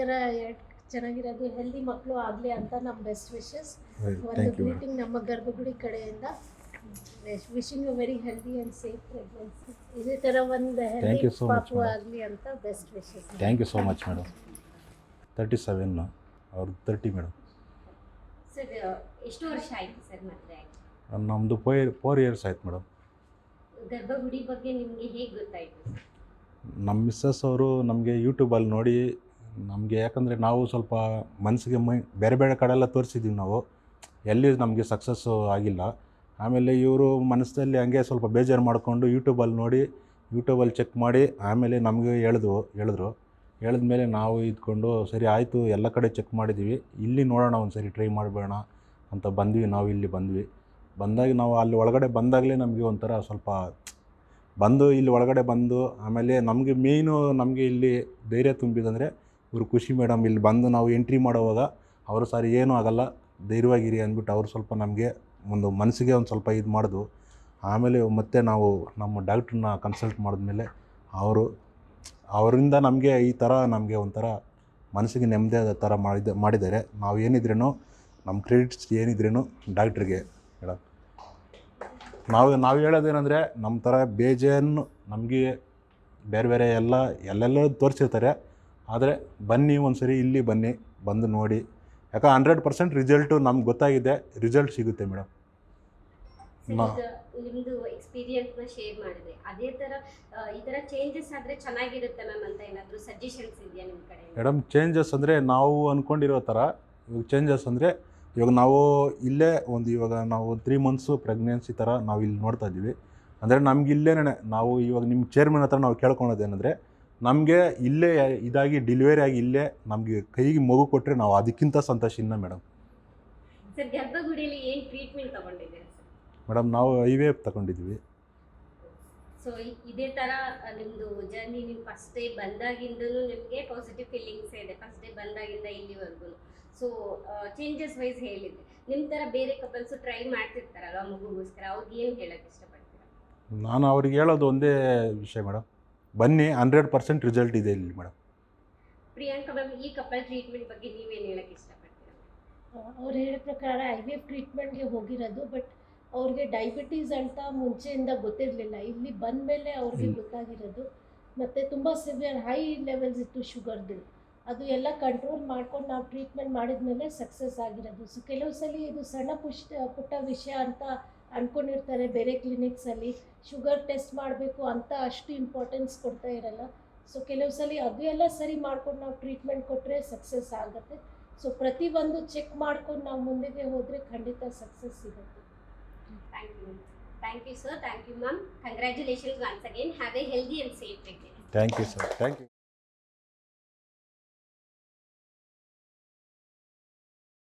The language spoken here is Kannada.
ಥರ ಚೆನ್ನಾಗಿರೋದು ಹೆಲ್ದಿ ಮಕ್ಕಳು ಆಗಲಿ ಅಂತ ನಮ್ಮ ಬೆಸ್ಟ್ ವಿಶಸ್ ಒಂದು ಮೀಟಿಂಗ್ ನಮ್ಮ ಗರ್ಭಗುಡಿ ಕಡೆಯಿಂದ wishing you very healthy and safe pregnancy ಇದೇ ಥರ ಒಂದು ಹೆಲ್ದಿ ಪಾಪು ಆಗಲಿ ಅಂತ best wishes thank you so much madam thirty seven ಅವ್ರ ತರ್ಟಿ ಮೇಡಮ್ ಸರ್ ಎಷ್ಟು ವರ್ಷ ಆಯಿತು ಸರ್ ಮದುವೆ ನಮ್ಮದು ಫೋರ್ ಫೋರ್ ಇಯರ್ಸ್ ಆಯ್ತು ಮೇಡಮ್ ಗರ್ಭಗುಡಿ ಬಗ್ಗೆ ನಿಮಗೆ ಹೇಗೆ ಗೊತ್ತಾಯ್ತು? ನಮ್ಮ ಮಿಸ್ಸಸ್ ಅವರು ನಮಗೆ ಯೂಟ್ಯೂಬಲ್ಲಿ ನೋಡಿ ನಮಗೆ ಯಾಕಂದರೆ ನಾವು ಸ್ವಲ್ಪ ಮನಸ್ಸಿಗೆ ಮೈ, ಬೇರೆ ಬೇರೆ ಕಡೆಲ್ಲ ತೋರಿಸಿದ್ದೀವಿ ನಾವು. ಎಲ್ಲಿ ನಮಗೆ ಸಕ್ಸಸ್ಸು ಆಗಿಲ್ಲ. ಆಮೇಲೆ ಇವರು ಮನಸ್ಸಲ್ಲಿ ಹಂಗೆ ಸ್ವಲ್ಪ ಬೇಜಾರು ಮಾಡಿಕೊಂಡು ಯೂಟ್ಯೂಬಲ್ಲಿ ನೋಡಿ ಯೂಟ್ಯೂಬಲ್ಲಿ ಚೆಕ್ ಮಾಡಿ, ಆಮೇಲೆ ನಮಗೆ ಹೇಳಿದ್ವು ಹೇಳಿದ್ರು. ಹೇಳಿದ್ಮೇಲೆ ನಾವು ಇದ್ಕೊಂಡು ಸರಿ ಆಯಿತು, ಎಲ್ಲ ಕಡೆ ಚೆಕ್ ಮಾಡಿದ್ದೀವಿ ಇಲ್ಲಿ ನೋಡೋಣ ಒಂದು ಸರಿ ಟ್ರೈ ಮಾಡಬೇಡ ಅಂತ ಬಂದ್ವಿ. ನಾವು ಇಲ್ಲಿ ಬಂದ್ವಿ. ಬಂದಾಗ ನಾವು ಅಲ್ಲಿ ಒಳಗಡೆ ಬಂದಾಗಲೇ ನಮಗೆ ಒಂಥರ ಸ್ವಲ್ಪ ಬಂದು ಇಲ್ಲಿ ಒಳಗಡೆ ಬಂದು, ಆಮೇಲೆ ನಮಗೆ ಮೇಯ್ನು ನಮಗೆ ಇಲ್ಲಿ ಧೈರ್ಯ ತುಂಬಿದಂದರೆ ಇವರು ಖುಷಿ ಮೇಡಮ್, ಇಲ್ಲಿ ಬಂದು ನಾವು ಎಂಟ್ರಿ ಮಾಡೋವಾಗ ಅವರು ಸರ್, ಏನೂ ಆಗಲ್ಲ, ಧೈರ್ಯವಾಗಿರಿ ಅಂದ್ಬಿಟ್ಟು ಅವರು ಸ್ವಲ್ಪ ನಮಗೆ ಒಂದು ಮನಸ್ಸಿಗೆ ಒಂದು ಸ್ವಲ್ಪ ಇದು ಮಾಡಿದ್ವು ಆಮೇಲೆ ಮತ್ತೆ ನಾವು ನಮ್ಮ ಡಾಕ್ಟ್ರನ್ನ ಕನ್ಸಲ್ಟ್ ಮಾಡಿದ್ಮೇಲೆ ಅವರು, ಅವರಿಂದ ನಮಗೆ ಈ ಥರ ನಮಗೆ ಒಂಥರ ಮನಸ್ಸಿಗೆ ನೆಮ್ಮದಿ ಆದ ಥರ ಮಾಡಿದ, ಮಾಡಿದ್ದಾರೆ. ನಾವು ಏನಿದ್ರೂ ನಮ್ಮ ಕ್ರೆಡಿಟ್ಸ್ ಏನಿದ್ರೂ ಡಾಕ್ಟ್ರಿಗೆ ಮೇಡಮ್. ನಾವು ನಾವು ಹೇಳೋದೇನೆಂದರೆ ನಮ್ಮ ಥರ ಬೇಜನ್ನು ನಮಗೆ ಬೇರೆ ಬೇರೆ ಎಲ್ಲ, ಎಲ್ಲೆಲ್ಲೋ ತೋರಿಸಿರ್ತಾರೆ. ಆದರೆ ಬನ್ನಿ ಒಂದು ಸರಿ ಇಲ್ಲಿ ಬನ್ನಿ ಬಂದು ನೋಡಿ. ಯಾಕೆ ಹಂಡ್ರೆಡ್ ಪರ್ಸೆಂಟ್ ರಿಸಲ್ಟು ನಮ್ಗೆ ಗೊತ್ತಾಗಿದೆ ರಿಸಲ್ಟ್ ಸಿಗುತ್ತೆ ಮೇಡಮ್ ಸರ್ ನಾ- ಈಗ ನಿಮ್ಮದು ಎಕ್ಸ್ಪೀರಿಯನ್ಸ್ನ ಶೇರ್ ಮಾಡಿದೆ. ಅದೇ ಥರ ಈ ಥರ ಚೇಂಜಸ್ ಆದರೆ ಚೆನ್ನಾಗಿರುತ್ತೆ ಮ್ಯಾಮ್ ಅಂತ ಏನಾದರೂ ಸಜೆಷನ್ಸ್ ಇದೆಯಾ ನಿಮ್ಮ ಕಡೆ? ಮೇಡಮ್ ಚೇಂಜಸ್ ಅಂದರೆ ನಾವು ಅಂದ್ಕೊಂಡಿರೋ ಥರ ಇವಾಗ ಚೇಂಜಸ್ ಅಂದರೆ ಇವಾಗ ನಾವು ಇಲ್ಲೇ ಒಂದು ಇವಾಗ ನಾವು ತ್ರೀ ಮಂತ್ಸು ಪ್ರೆಗ್ನೆನ್ಸಿ ಥರ ನಾವು ಇಲ್ಲಿ ನೋಡ್ತಾ ಇದ್ದೀವಿ. ಅಂದರೆ ನಮ್ಗೆ ಇಲ್ಲೇನೇ ನಾವು ಇವಾಗ ನಿಮ್ಮ ಚೇರ್ಮನ್ ಹತ್ರ ನಾವು ಕೇಳ್ಕೊಳೋದೇನೆಂದರೆ ನಮಗೆ ಇಲ್ಲೇ ಇದಾಗಿ ಡೆಲಿವರಿ ಆಗಿ ಇಲ್ಲೇ ನಮಗೆ ಕೈಗೆ ಮಗು ಕೊಟ್ಟರೆ ನಾವು ಅದಕ್ಕಿಂತ ಸಂತೋಷ ಇನ್ನ ಮೇಡಮ್. ಸರ್ ಗರ್ಭಗುಡಿಯಲ್ಲಿ ಏನು ಟ್ರೀಟ್ಮೆಂಟ್ ತಗೊಂಡಿದ್ದೀರಾ ಸರ್? ಮೇಡಮ್ ನಾವು ಐ ವಿ ಎಫ್ ತಗೊಂಡಿದ್ವಿ ಸೊ ಇದೇ ಥರ ನಿಮ್ಮದು ಜರ್ನಿ ನೀವು ಫಸ್ಟ್ ಡೇ ಬಂದಾಗಿಂದನೂ ನಿಮಗೆ ಪಾಸಿಟಿವ್ ಫೀಲಿಂಗ್ಸ್ ಇದೆ. ಫಸ್ಟ್ ಡೇ ಬಂದಾಗಿಂದ ಇಲ್ಲಿವರೆಗೂ. ಸೊ ಚೇಂಜಸ್ ವೈಸ್ ಹೇಳಿದೆ ನಿಮ್ಮ ಥರ ಬೇರೆ ಕಪಲ್ಸು ಟ್ರೈ ಮಾಡ್ತಿರ್ತಾರಲ್ವ ಮಗುಗೋಸ್ಕರ? ಅವ್ರಿಗೆ ಏನು ಹೇಳೋಕ್ಕೆ ಇಷ್ಟಪಡ್ತೀರಾ? ನಾನು ಅವ್ರಿಗೆ ಹೇಳೋದು ಒಂದೇ ವಿಷಯ ಮೇಡಮ್. ಬನ್ನಿ ಹಂಡ್ರೆಡ್ ಪರ್ಸೆಂಟ್ ರಿಸಲ್ಟ್ ಇದೆ ಇಲ್ಲಿ ಮೇಡಮ್ ಪ್ರಿಯಾಂಕಾ ಮ್ಯಾಮ್ ಈ ಕಪಲ್ ಟ್ರೀಟ್ಮೆಂಟ್ ಬಗ್ಗೆ ನೀವೇನು ಹೇಳಕ್ಕೆ ಇಷ್ಟಪಡ್ತೀರಾ? ಅವ್ರು ಹೇಳೋ ಪ್ರಕಾರ ಐ ವಿ ಎಫ್ ಟ್ರೀಟ್ಮೆಂಟ್ಗೆ ಹೋಗಿರೋದು ಬಟ್ ಅವ್ರಿಗೆ ಡಯಾಬಿಟೀಸ್ ಅಂತ ಮುಂಚೆಯಿಂದ ಗೊತ್ತಿರಲಿಲ್ಲ. ಇಲ್ಲಿ ಬಂದ ಮೇಲೆ ಅವ್ರಿಗೆ. ಗೊತ್ತಾಗಿರೋದು ಮತ್ತು ತುಂಬ ಸಿವಿಯರ್ ಹೈ ಲೆವೆಲ್ಸ್ ಇತ್ತು ಶುಗರ್ದು. ಅದು ಎಲ್ಲ ಕಂಟ್ರೋಲ್ ಮಾಡ್ಕೊಂಡು ನಾವು ಟ್ರೀಟ್ಮೆಂಟ್ ಮಾಡಿದ ಮೇಲೆ ಸಕ್ಸಸ್ ಆಗಿರೋದು. ಸೊ ಕೆಲವು ಸಲ ಇದು ಸಣ್ಣ ಪುಷ್ಟ ಪುಟ್ಟ ವಿಷಯ ಅಂತ ಅಂದ್ಕೊಂಡಿರ್ತಾರೆ ಬೇರೆ ಕ್ಲಿನಿಕ್ಸಲ್ಲಿ ಶುಗರ್ ಟೆಸ್ಟ್ ಮಾಡಬೇಕು ಅಂತ ಅಷ್ಟು ಇಂಪಾರ್ಟೆನ್ಸ್ ಕೊಡ್ತಾ ಇರಲ್ಲ. ಸೊ ಕೆಲವು ಸಲ ಅದು ಎಲ್ಲ ಸರಿ ಮಾಡ್ಕೊಂಡು ನಾವು ಟ್ರೀಟ್ಮೆಂಟ್ ಕೊಟ್ಟರೆ ಸಕ್ಸಸ್ ಆಗುತ್ತೆ. ಸೊ ಪ್ರತಿಯೊಂದು ಚೆಕ್ ಮಾಡ್ಕೊಂಡು ನಾವು ಮುಂದೆಗೆ ಹೋದರೆ ಖಂಡಿತ ಸಕ್ಸಸ್ ಸಿಗುತ್ತೆ. Thank you thank you sir thank you ma'am congratulations once again have a healthy and safe thank you sir thank you